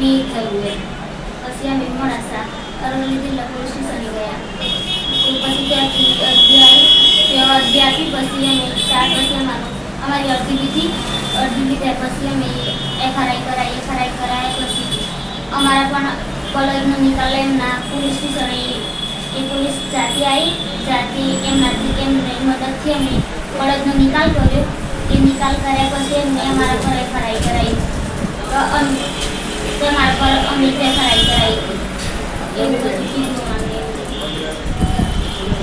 બી થયું એમ પછી અમે મોડાસા અરવલ્લી જિલ્લા પોલીસ સ્ટેશને ગયા. પછી ત્યાંથી અગિયાર અગિયારથી પછી અમે ચાર પછી અમારો, અમારી અડધી લીધી. અડધી લીધા પછી અમે એફઆરઆઈ કરાવી એફઆરઆઈ કરાયા પછી અમારા પણ કોલેજનો નિકાલ એમના પોલીસ સ્ટેશને એ પોલીસ જાતિ આવી જાતિ એમનાથી એમની મદદથી અમે કોલેજનો નિકાલ કર્યો. એ નિકાલ કર્યા પછી એમને અમારા ઘરે ફરાઈ કરાવી તો પર અમે એફઆરઆઈ કરાવી એવું બધું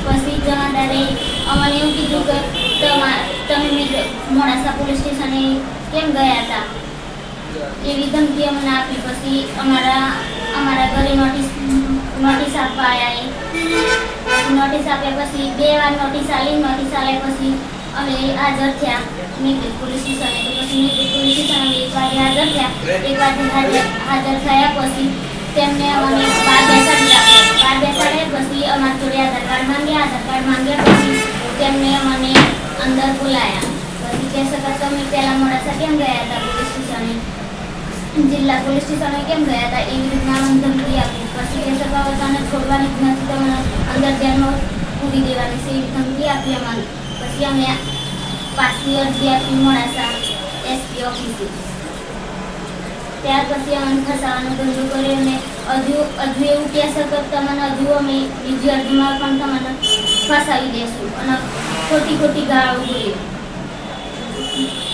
પછી જમાદારે અમને એવું કીધું કે તમા- મોડાસા પોલીસ સ્ટેશને કેમ ગયા હતા એવી ધમકી અમને આપી પછી અમારા અમારા ઘરે નોટિસ નોટિસ આપવા આવ્યા નોટિસ આપ્યા પછી બે વાર નોટિસ આવી નોટિસ આવ્યા પછી અમે હાજર થયા નીકળી પોલીસ સ્ટેશને તો પછી નીકળી પોલીસ સ્ટેશને એક વાગે હાજર થયા એક વાગે હાજર હાજર થયા પછી તેમને અમને બહાર બેસાડી રાખ્યા બહાર બેસાડ્યા પછી અમારા જોડે આધાર કાર્ડ માંગ્યા આધાર કાર્ડ માંગ્યા પછી તેમને અમને અંદર બોલાયા પછી કહેશે કે તમે પહેલા મોડાસા કેમ ગયા હતા પોલીસ સ્ટેશને જિલ્લા પોલીસ સ્ટેશને કેમ ગયા હતા એવી રીતના અમને ધમકી આપી પછી કહેશે કે હવે તને છોડવાની જ નથી તમને અંદર જેલમાં પૂરી દેવાની છે એવી ધમકી આપી અમને પછી અમે અરજી આપી મોડાસા એસપી ઓફિસે. ત્યાર પછી અમે ફસાવાનું ધંધો કર્યો અને હજુ હજુ એવું કહેશે કે તમને હજુ અમે બીજી અરજીમાં પણ તમને ફસાવી દેશું અને ખોટી ખોટી ગાળો બોલી